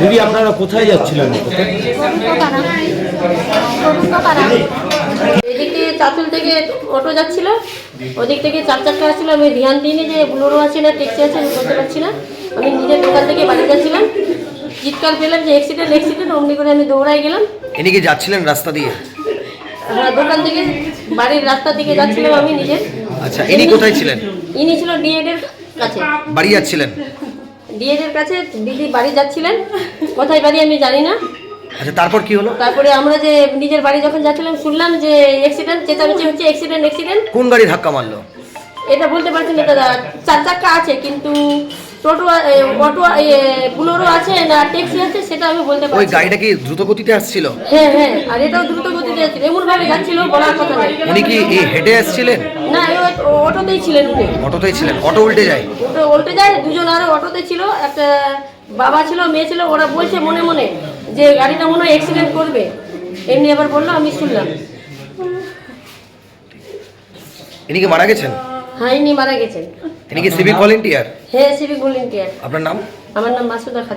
দিদি আপনারা কোথায় যাচ্ছিলেন? এদিকে চাতুল থেকে অটো যাচ্ছিল। ওদিক থেকে চার চারটা আসছিল। আমি ধ্যান দিইনি যে বুলোরো আছে না ট্যাক্সি আছে আমি বলতে পারছি না। আমি নিজের দোকান থেকে বাড়ি যাচ্ছিলাম। চিৎকার পেলাম যে অ্যাক্সিডেন্ট অ্যাক্সিডেন্ট অমনি করে আমি দৌড়াই গেলাম। ইনি কি যাচ্ছিলেন রাস্তা দিয়ে? হ্যাঁ দোকান থেকে বাড়ির রাস্তা দিকে যাচ্ছিলাম আমি নিজে। আচ্ছা ইনি কোথায় ছিলেন? ইনি ছিল ডিএড এর কাছে। বাড়ি যাচ্ছিলেন? ডিএড এর কাছে দিদি বাড়ি যাচ্ছিলেন। কোথায় বাড়ি আমি জানি না। আচ্ছা তারপর কি হলো? তারপরে আমরা যে নিজের বাড়ি যখন যাচ্ছিলাম শুনলাম যে অ্যাক্সিডেন্ট চেঁচামেচি হচ্ছে অ্যাক্সিডেন্ট অ্যাক্সিডেন্ট কোন গাড়ি ধাক্কা মারলো? এটা বলতে পারছি না দাদা। চার চাকা আছে কিন্তু টোটো অটো বুলোরো আছে না ট্যাক্সি আছে সেটা আমি বলতে পারছি না। গাড়িটা কি দ্রুত গতিতে আসছিল? হ্যাঁ হ্যাঁ আর এটাও দ্রুত গতিতে যাচ্ছিল এমন ভাবে যাচ্ছিল বলার কথা নাই উনি কি এই আসছিলেন? না অটোতেই ছিলেন উনি। অটোতেই ছিলেন। অটো উল্টে যায়। উল্টে যায় দুজন আরও অটোতে ছিল। একটা বাবা ছিল মেয়ে ছিল ওরা বলছে মনে মনে যে গাড়িটা মনে হয় অ্যাক্সিডেন্ট করবে। এমনি আবার বলল আমি শুনলাম। ইনি কি মারা গেছেন? হ্যাঁ ইনি মারা গেছেন। ইনি কি সিভিক ভলেন্টিয়ার হ্যাঁ সিভিক ভলেন্টিয়ার আপনার নাম? আমার নাম মাসুদা খাতুন।